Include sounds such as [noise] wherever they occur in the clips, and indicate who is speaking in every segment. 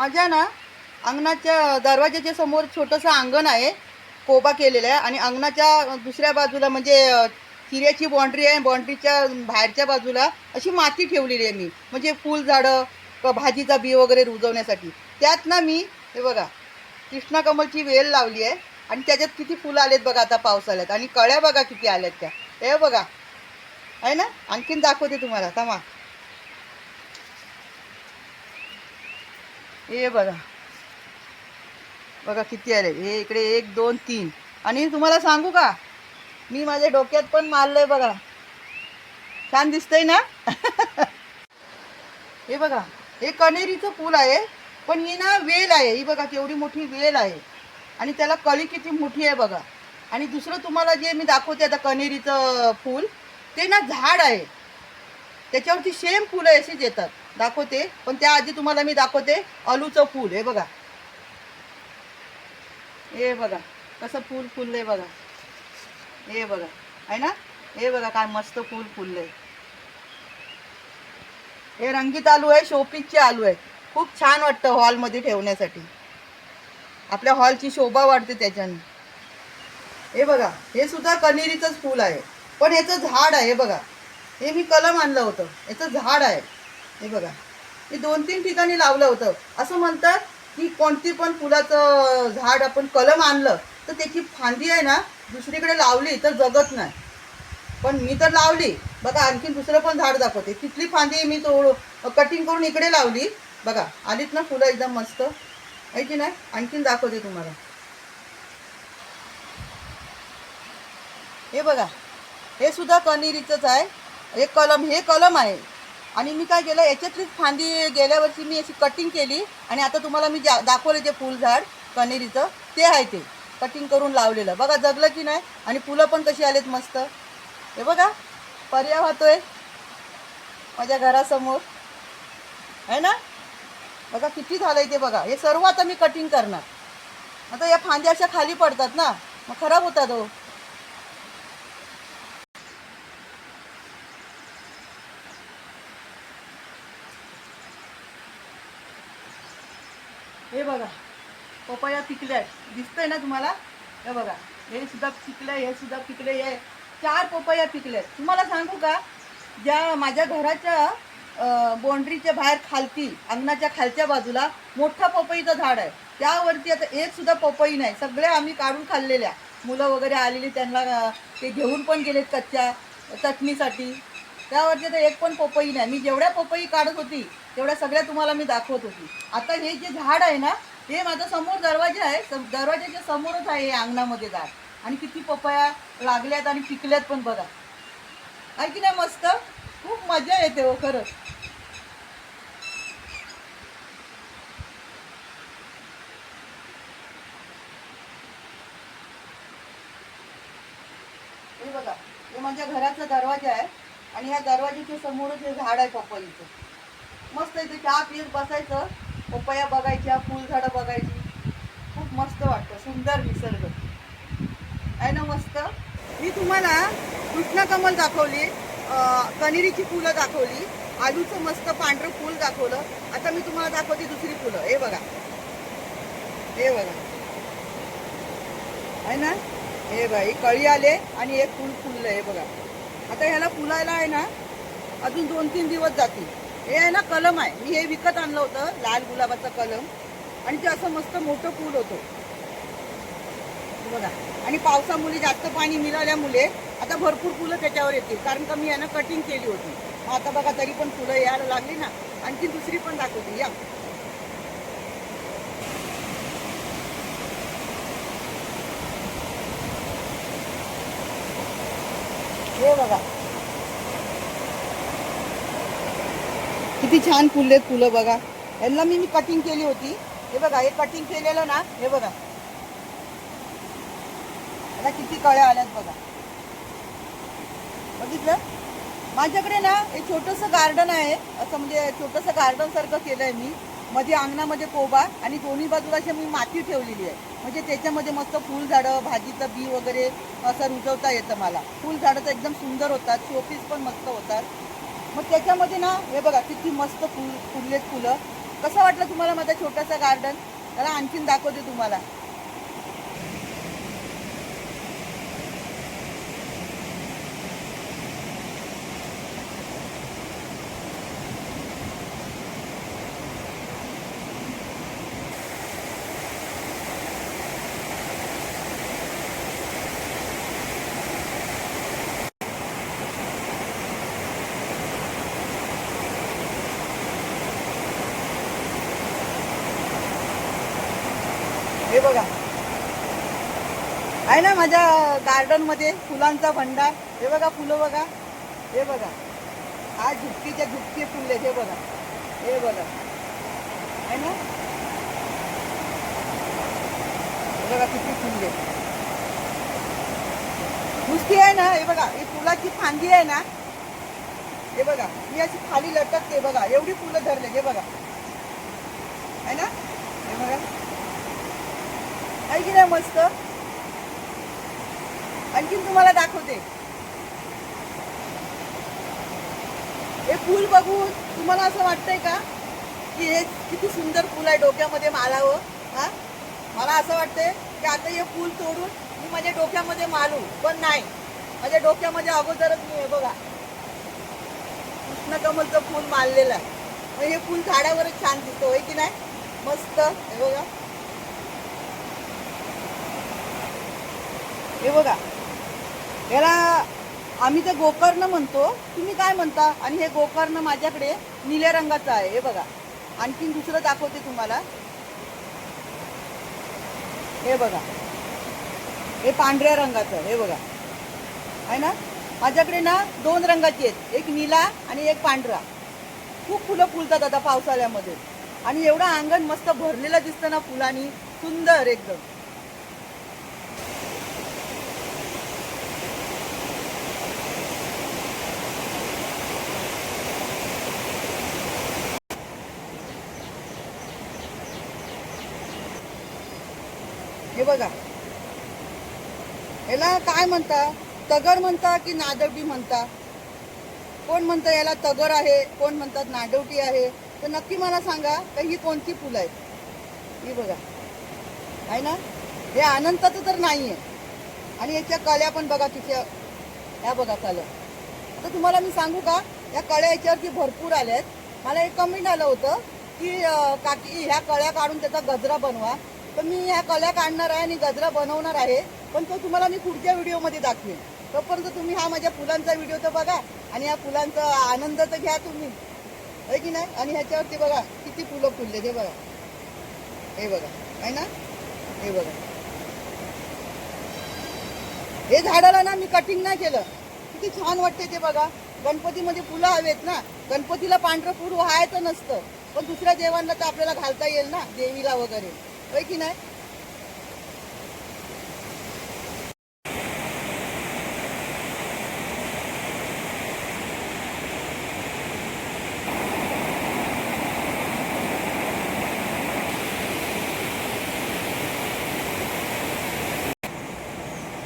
Speaker 1: माझ्या ना अंगणाच्या दरवाजाच्या समोर छोटंसं अंगण आहे कोबा केलेला आहे आणि अंगणाच्या दुसऱ्या बाजूला म्हणजे अ, हिऱ्याची बाँड्री आहे बाँड्रीच्या बाहेरच्या बाजूला अशी माती ठेवलेली आहे मी. म्हणजे फुलझाडं भाजीचा बी वगैरे रुजवण्यासाठी. त्यात ना मी हे बघा कृष्णा कमलची वेल लावली आहे आणि त्याच्यात किती फुलं आलेत बघा आता पावसाळ्यात आणि कळ्या बघा किती आल्यात त्या. हे बघा. आहे ना? आणखीन दाखवते तुम्हाला. थांबा. हे बघा. बघा किती आले. हे इकडे एक दोन तीन. आणि तुम्हाला सांगू का? मी माझ्या डोक्यात पण मारलंय बघा. छान दिसतंय ना? [laughs] हे बघा. हे कनेरीचं फूल आहे पण ही ना वेल आहे. ही बघा केवढी मोठी वेल आहे. आणि त्याला कळी किती मोठी आहे बघा. आणि दुसरं तुम्हाला जे मी दाखवते आता कनेरीचं फूल ते ना झाड आहे. त्याच्यावरती सेम फुलं अशीच येतात. दाखवते. पण त्याआधी तुम्हाला मी दाखवते. अलूचं फूल हे बघा. हे बघा कसं फूल फुललंय बघा. हे बघा आहे ना? हे बघा काय मस्त फूल फुललंय. हे रंगीत आलू आहे शोपीसचे आलू आहे. खूप छान वाटतं हॉलमध्ये ठेवण्यासाठी. आपल्या हॉलची शोभा वाढते त्याच्याने. हे बघा हे सुद्धा कनेरीचंच फूल आहे. पण याचं झाड आहे बघा. हे मी कलम आणलं होतं. याचं झाड आहे. हे बघा. मी दोन तीन ठिकाणी लावलं होतं. असं म्हणतात की कोणती पण फुलाचं झाड आपण कलम आणलं तर त्याची फांदी आहे ना दुसरीकडे लावली तर जगत नाही. पण मी तर लावली. बघा आणखीन दुसरं पण झाड दाखवते. तिथली फांदी मी तो कटिंग करून इकडे लावली. बघा आलीत ना फुलं एकदम मस्त? आहे की नाही? आणखीन दाखवते तुम्हाला. हे बघा. हे सुद्धा कणेरीचंच आहे. हे कलम हे कलम आहे. आणि मी काय केलं याच्यातलीच फांदी गेल्या वर्षी मी अशी कटिंग केली आणि आता तुम्हाला मी जा दाखवलं जे फुलझाड कनेरीचं ते आहे ते. कटिंग करून लावलेलं. बघा जगलं की नाही आणि फुलं पण कशी आलेत मस्त. हे बघा पर्याय वाहतोय माझ्या घरासमोर. आहे ना? बघा किती झालंय ते बघा. हे सर्व आता मी कटिंग करणार. आता या फांद्या अशा खाली पडतात ना. मग खराब होतात हो. हे बघा पपया पिकल्या आहेत. दिसतंय ना तुम्हाला? हे बघा हे सुद्धा पिकलंय हे सुद्धा पिकले हे चार पपया पिकल्या आहेत तुम्हाला सांगू का? ज्या माझ्या घराच्या बाउंड्रीच्या बाहेर खालती अंगणाच्या खालच्या बाजूला मोठा पपईचं झाड आहे. त्यावरती आता एक सुद्धा पपई नाही. सगळे आम्ही काढून खाल्लेल्या. मुलं वगैरे आलेली त्यांना ते घेऊन पण गेलेत कच्च्या चटणीसाठी. त्यावरती तर एक पण पपई नाही. मी जेवढ्या पपई काढत होती तेवढ्या सगळ्या तुम्हाला मी दाखवत होती. आता हे जे झाड आहे ना हे माझा समोर दरवाजा आहे. दरवाजाच्या समोरच आहे हे अंगणामध्ये झाड. आणि किती पपया लागल्यात आणि पिकल्यात पण बघा. आहे की नाही मस्त? खूप मजा येते हो खरंच. हे बघा हे माझ्या घराचा दरवाजा आहे. आणि ह्या दरवाजाच्या समोरच हे झाड आहे पपईचं. मस्त इथे चहा पित बसायचं. पपया बघायच्या फुलझाडं बघायची. खूप मस्त वाटतं सुंदर निसर्ग. आहे ना मस्त? मी तुम्हाला कृष्णकमल दाखवली अं, कनेरीची फुलं दाखवली आलूचं मस्त पांढरं फूल दाखवलं. आता मी तुम्हाला दाखवते दुसरी फुलं. हे बघा. हे बघा. आहे ना? हे बघा कळी आले आणि एक फुल फुललं हे बघा. आता ह्याला फुलायला आहे ना अजून दोन तीन दिवस जातील. हे आहे ना कलम आहे. मी हे विकत आणलं होतं लाल गुलाबाचं कलम. आणि ते असं मस्त मोठं फूल होतं. बघा. आणि पावसामुळे जास्त पाणी मिळाल्यामुळे आता भरपूर फुलं त्याच्यावर येतील. कारण का मी यानं कटिंग केली होती. आता बघा तरी पण फुलं यायला लागली ना. आणखी दुसरी पण दाखवते. या. बघा. किती छान फुललेत फुलं बघा. यांना मी मी कटिंग केली होती. हे बघा हे कटिंग केलेलं ना हे बघा. आता किती कळ्या आल्यात बघा. बघितलं? माझ्याकडे ना हे छोटंसं गार्डन आहे. असं म्हणजे छोटंसं गार्डन सारखं केलं आहे मी. मध्ये अंगणामध्ये कोबा आणि दोन्ही बाजूला अशी मी माती ठेवलेली आहे. म्हणजे त्याच्यामध्ये मस्त फुलझाडं भाजीचं बी वगैरे असं रुजवता येतं मला. फुलझाडं तर एकदम सुंदर होतात शोपीस पण मस्त होतात. मग त्याच्यामध्ये ना हे बघा किती मस्त फुल फुललेत फुलं. कसं वाटलं तुम्हाला माझा छोटासा गार्डन त्याला आणखीन दाखवते तुम्हाला. हे बघा. आहे ना माझ्या गार्डनमध्ये फुलांचा भंडार. हे बघा फुलं बघा. हे बघा. हा झुपकीच्या झुपकी फुले हे बघा. हे बघा. आहे ना? हे बघा किती फुले. नुसती आहे ना हे बघा. ही फुलाची फांदी आहे ना. हे बघा. मी अशी खाली लटकते बघा. एवढी फुलं धरले हे बघा. आहे ना? हे बघा. आहे की नाही मस्त? आणखीन तुम्हाला दाखवते. हे फूल बघून तुम्हाला असं वाटतंय का? की हे किती सुंदर फूल आहे डोक्यामध्ये मालावं हा? मला असं वाटतंय की आता हे फूल तोडून मी माझ्या डोक्यामध्ये मालू पण नाही. माझ्या डोक्यामध्ये अगोदरच मी हे बघा. कृष्णकमलचं फूल मारलेलं आहे. मग हे फूल झाडावरच छान दिसतो होय की नाही? मस्त हे बघा. हे बघा. याला आम्ही ते गोकर्ण म्हणतो. तुम्ही काय म्हणता? आणि हे गोकर्ण माझ्याकडे निळ्या रंगाचं आहे. हे बघा. आणखीन दुसरं दाखवते तुम्हाला. हे बघा. हे पांढऱ्या रंगाचं. हे बघा. आहे ना? माझ्याकडे ना दोन रंगाची आहेत. एक निळा आणि एक पांढरा. खूप फुलं फुलतात आता पावसाळ्यामध्ये. आणि एवढं अंगण मस्त भरलेलं दिसतं ना फुलांनी. सुंदर एकदम. हे बघा. याला काय म्हणता? तगर म्हणता की नादवटी म्हणता? कोण म्हणतं याला तगर आहे? कोण म्हणतात नादवटी आहे? तर नक्की मला सांगा तर ही कोणती फुलं आहेत? ही बघा. आहे ना? हे अनंताचं तर नाही आहे आणि याच्या कळ्या पण बघा तिच्या. ह्या बघा कळ्या. आता तुम्हाला मी सांगू का? या कळ्या याच्यावरती भरपूर आल्या आहेत मला एक कमेंट आलं होतं की काकी ह्या कळ्या काढून त्याचा गजरा बनवा. तर मी ह्या कल्या काढणार आहे आणि गजरा बनवणार आहे. पण तो तुम्हाला मी पुढच्या व्हिडिओमध्ये दाखवेन. तोपर्यंत तुम्ही हा माझ्या फुलांचा व्हिडिओ तर बघा आणि या फुलांचा आनंद तर घ्या तुम्ही. आहे की नाही? आणि ह्याच्यावरती बघा किती फुलं फुलले हे बघा. हे बघा. आहे ना? हे बघा. हे झाडाला ना मी कटिंग नाही केलं. किती छान वाटते ते बघा. गणपतीमध्ये फुलं हवेत ना? गणपतीला पांढरं फूल व्हायचं नसतं. पण दुसऱ्या देवांना तर आपल्याला घालता येईल ना? देवीला वगैरे. होय की नाही?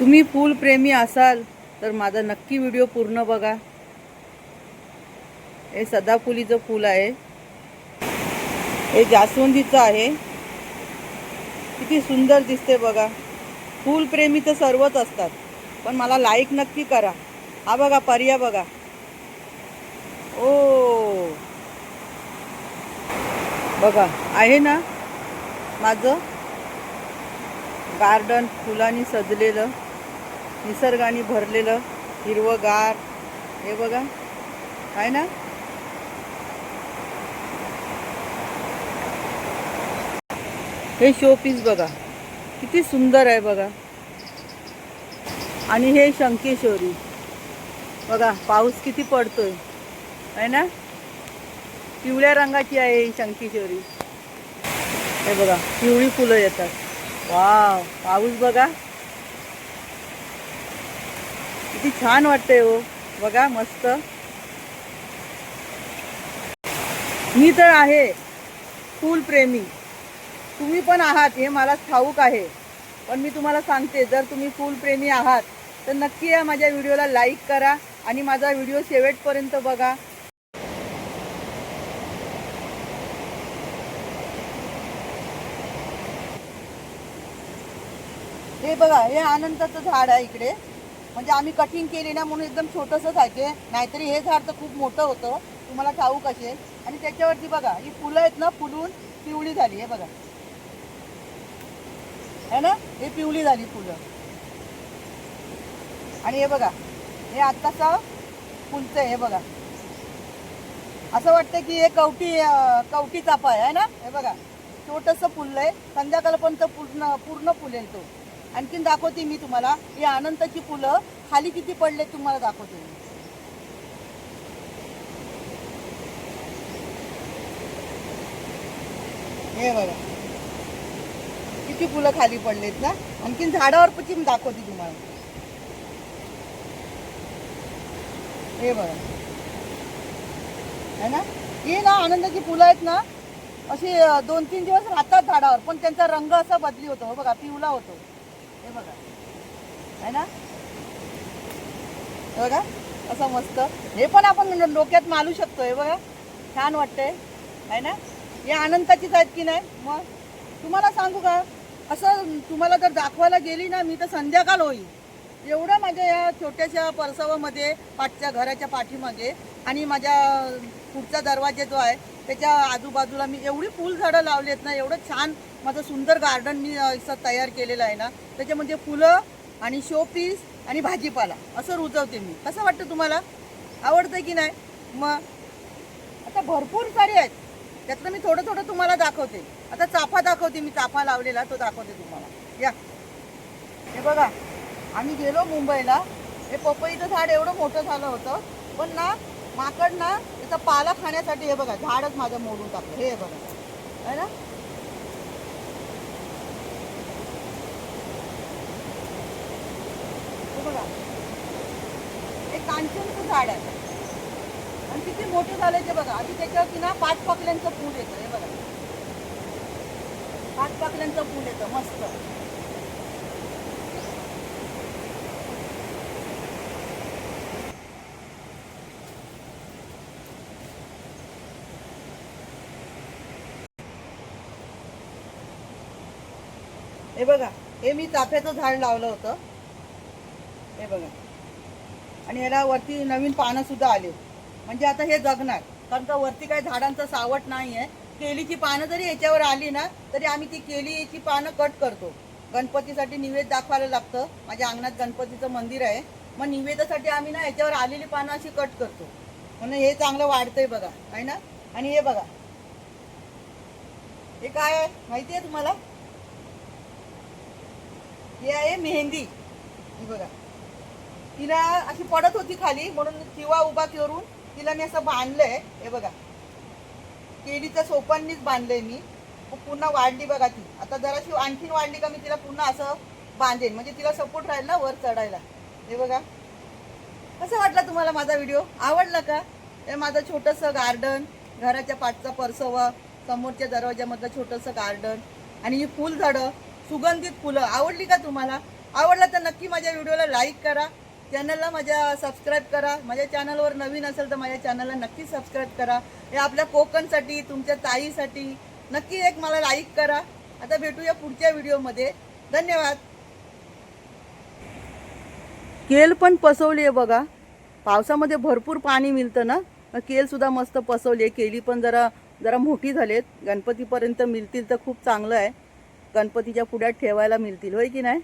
Speaker 1: तुम्ही फुलप्रेमी असाल तर माझा नक्की व्हिडिओ पूर्ण बघा. हे सदाफुलीचं फूल आहे. हे जास्वंदीचं आहे. किती सुंदर दिसते बघा. फुलप्रेमी तर सर्वच असतात. पण मला लाईक नक्की करा. हा बघा पर्या बघा. ओ. बघा आहे ना माझं? गार्डन फुलांनी सजलेलं निसर्गाने भरलेलं हिरवंगार. हे बघा. आहे ना? हे शो पीस बघा. किती सुंदर आहे बघा. आणि हे शंकेश्वरी बघा पाऊस किती पडतोय. आहे ना? पिवळ्या रंगाची आहे ही शंकेश्वरी हे बघा पिवळी फुलं येतात. वाव पाऊस बघा. किती छान वाटतंय हो. बघा मस्त. मी तर आहे. फुलप्रेमी तुम्ही पण आहात हे मला ठाऊक आहे. पण मी तुम्हाला सांगते जर तुम्ही फुलप्रेमी आहात तर नक्की या माझ्या व्हिडिओला लाईक करा आणि माझा व्हिडिओ शेवटपर्यंत बघा. हे बघा हे आनंदाचं झाड आहे इकडे. म्हणजे आम्ही कटिंग केली ना म्हणून एकदम छोटंसंच आहे. नाहीतरी हे झाड तर खूप मोठं होतं. तुम्हाला ठाऊक असेल. आणि त्याच्यावरती बघा ही फुलं आहेत ना फुलून पिवळी झाली हे बघा. है ना? हे पिवळी झाली फुलं. आणि हे बघा हे आत्ताचं फुलचं आहे हे बघा. असं वाटतं की हे कवटी कवटी चाफा आहे है ना? हे बघा छोटंसं फुललं आहे. संध्याकाळपर्यंत पूर्ण पूर्ण फुलेल तो. आणखीन दाखवते मी तुम्हाला. ही अनंताची फुलं खाली किती पडले तुम्हाला दाखवते मी. हे बघा. इतकी फुलं खाली पडलेत ना. आणखीन झाडावर पण दाखवते तुम्हाला. हे बघा. है ना? हे ना आनंदाची फुलं आहेत ना अशी दोन तीन दिवस राहतात झाडावर पण त्यांचा रंग असा बदली होतो. हो बघा पिवला होतो. हे बघा. है ना? बघा असं मस्त. हे पण आपण डोक्यात मालू शकतो. हे बघा छान वाटतंय. है ना? हे आनंदाचीच आहेत की नाही? मग तुम्हाला सांगू का? असं तुम्हाला जर दाखवायला गेली ना मी तर संध्याकाळ होईल. एवढं माझ्या या छोट्याशा परसवामध्ये पाठच्या घराच्या पाठीमागे आणि माझ्या पुढचा दरवाजा जो आहे त्याच्या आजूबाजूला मी एवढी फुलझाडं लावली आहेत ना एवढं छान माझं सुंदर गार्डन मी असं तयार केलेलं आहे ना त्याच्यामध्ये फुलं आणि शो पीस आणि भाजीपाला असं रुजवते मी. कसं वाटतं तुम्हाला? आवडतं की नाही? मग आता भरपूर सारे आहेत. त्यातलं मी थोडं थोडं तुम्हाला दाखवते. आता चाफा दाखवते मी चाफा लावलेला तो दाखवते तुम्हाला. या. हे बघा आम्ही गेलो मुंबईला. हे पपईचं झाड एवढं मोठं झालं होतं. पण ना माकड ना त्याचा पाला खाण्यासाठी हे बघा झाडच माझं मोडून टाकलं. हे बघा. है ना? हे बघा. हे कांचनचं झाड आहे. आणि किती मोठे झाले ते बघा. आधी त्याच्यावरती ना पाच पाकल्यांचं फूल येतं हे बघा. पाच पाकल्यांचं फूल येतं मस्त. हे बघा हे मी चाफ्याचं झाड लावलं होतं. हे बघा. आणि याला वरती नवीन पानं सुद्धा आली होती. म्हणजे आता हे जगणार. कारण का वरती काही झाडांचं सावट नाही आहे केलीची पानं जरी याच्यावर आली ना तरी आम्ही ती केलीची पानं कट करतो. गणपतीसाठी निवेद दाखवायला लागतं. माझ्या अंगणात गणपतीचं मंदिर आहे. मग निवेदासाठी आम्ही ना याच्यावर आलेली पानं अशी कट करतो. म्हणून हे चांगलं वाढतंय बघा. आहे ना? आणि हे बघा. हे काय आहे? माहिती आहे तुम्हाला? हे आहे मेहंदी. ही बघा. तिला अशी पडत होती खाली म्हणून किंवा उभा करून तिला मी असं बांधलंय हे बघा. केळीच्या सोपांनीच बांधलंय मी. पुन्हा वाढली बघा ती. आता जराशी आणखीन वाढली का मी तिला पुन्हा असं बांधेन. म्हणजे तिला सपोर्ट राहील ना वर चढायला. हे बघा. कसं वाटलं तुम्हाला माझा व्हिडिओ आवडला का? हे माझं छोटंसं गार्डन घराच्या पाठचा परसवा समोरच्या दरवाज्यामधलं छोटंसं गार्डन आणि ही फुलझाडं सुगंधित फुलं. आवडली का तुम्हाला? आवडलं तर नक्की माझ्या व्हिडिओला लाईक करा. चॅनलला माझ्या सबस्क्राईब करा. माझ्या चॅनलवर नवीन असेल तर माझ्या चॅनलला नक्की सबस्क्राईब करा. हे आपल्या कोकणसाठी तुमच्या ताईसाठी नक्की एक मला लाईक करा. आता भेटूया पुढच्या व्हिडिओमध्ये धन्यवाद. केल पण पसवली आहे बघा. पावसामध्ये भरपूर पाणी मिळतं ना? केलसुद्धा केल सुद्धा मस्त पसवली आहे. केली पण जरा जरा मोठी झालीत. गणपतीपर्यंत मिळतील तर खूप चांगलं आहे. गणपतीच्या पुढ्यात ठेवायला मिळतील. होय की नाही?